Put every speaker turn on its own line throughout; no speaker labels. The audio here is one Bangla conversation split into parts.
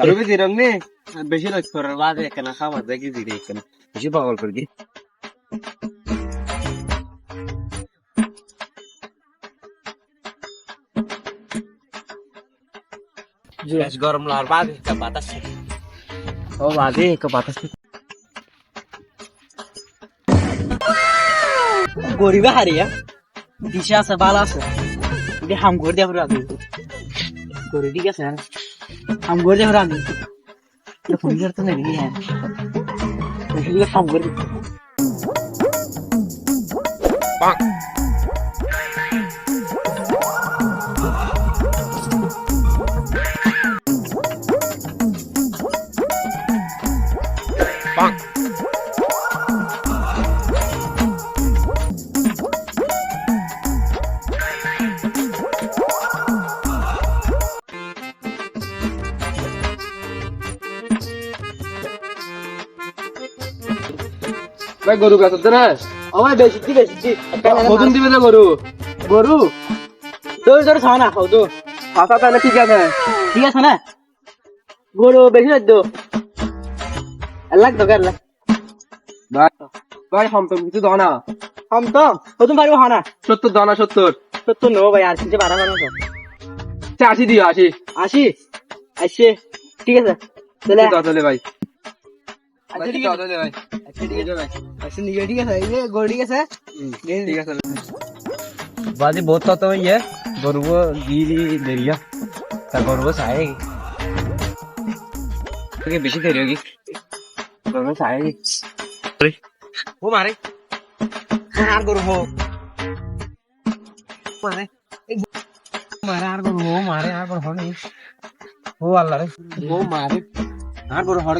রবি দিরম নে বেশি লক্ষ্য বাদ এখানে খাবার দেখি দিদি এখানে বেশি পাগল করে কি বেশ গরম লাগার বাদ একটা বাতাস ও বাদে একটা বাতাস
গরিবে হারিয়া দিশা আছে বাল আছে এটি হাম করে দেওয়া আগে গরি ঠিক আছে হাম করে দেওয়া আগে ফোন করতে নাকি হ্যাঁ বেশি দিকে হাম করে দিচ্ছে।
ভাই গরু বেচতে না
ভাই বেশি দি বেশি দি
কতদিন দিবে না গরু?
গরু? তোর তোর খাও না খাও তো
ফাঁকা তাহলে ঠিক আছে।
ঠিক আছে না? গরু বেশি লাগতো। লাগ তো লাগ
ভাই ভাই হম তো কিছু দাও না।
হাম তো? পারব না।
সত্তর দাও না সত্তর।
সত্তর নেব ভাই আর কিছু বাড়া তো।
সে আশি দিও আশি।
আসি ঠিক আছে
দাও ভাই।
আচ্ছা ঠিক আছে।
তাহলে ভাই।
আচ্ছা ঠিক আছে। আচ্ছা নিয়ে ঠিক আছে। এই যে গরু ঠিক আছে?
ঠিক আছে। বাদি বহুত তো ইয়ে গরু গিরি দেরিয়া। তা গরু সায়ে কি বেশি দেরি গরু সায়ে ও মারে
আর গরু হো মানে
মারে আর গরু ও মারে আর গরু হনি ও আল্লাহ রে ও মারে আর গরু হড়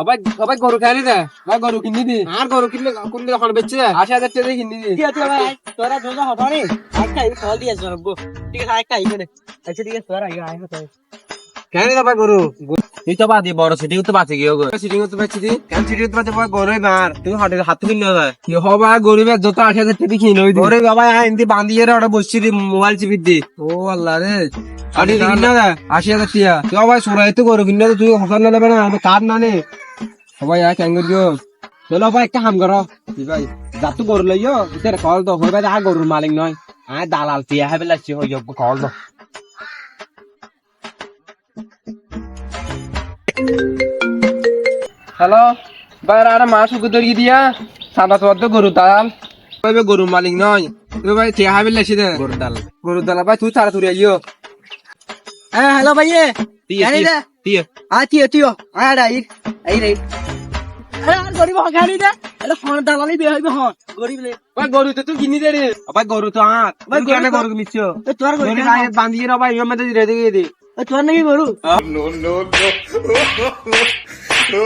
আবাই আবাই গরু খাইলি দে ভাই গরু কিনি দি আর গরু কিনলে কোন দিন হড় বেচছে আশি হাজার টাকা কিনি দি
ঠিক আছে ভাই তোরা দুজন হটানি একটা এই কল দিয়ে জরবো ঠিক আছে একটা এইখানে আচ্ছা ঠিক আছে তোরা আয় তো
কেন রে ভাই গরু তো বাদি বড় তো বাঁচে গিয়ে গো। সিটিং তো বাঁচি দি কেন সিটি তো বাঁচে মার তুই হাতে হাত কিনে যায়। কি হবা গরিবের যত হাজার টাকা কিনে দি ওরে বাবা এমনি বান্ধিয়ে রে ওটা বসছি দি মোবাইল চিপি দি ও আল্লাহ রে। আরে কিনে দে আশি হাজার টাকা। তুই সোনাই তো গরু কিনে তুই হসান না নেবে না আমি কার না নে। সবাই অ্যাঙ্গল দিও। চলো ভাই একটা হাম করো। ভাই যা তো গরু লইও কল তো ভাই আর গরুর মালিক নয়। আয় দালাল তিয়া হবে লাগছে হই কল তো। হ্যালো বাইরে আর মাস উকে দরিয়ে দিয়া সাদা তোমার তো গরু দাল ওই ভাই গরু মালিক নয় ওই ভাই টিয়া হাবিল লাগছে দে গরু দাল গরু দাল ভাই তুই তাড়া তুই আইও।
হ্যাঁ হ্যালো ভাইয়ে। জানি দে
দিয়ে
আ তিও তিও আয় রে এই রে। আরে আর গরিব দে। এটা দালালি বে হইবে হন। গরিব লে
ভাই গরু তো তুই কিনি দে রে। ভাই গরু তো আট।
ভাই,
ভাই
গরু তো-
মিছো
তোর
গরু বান্ধিয়ে রা ভাই দিয়ে দে।
তোমার নাকি গরু?
No no no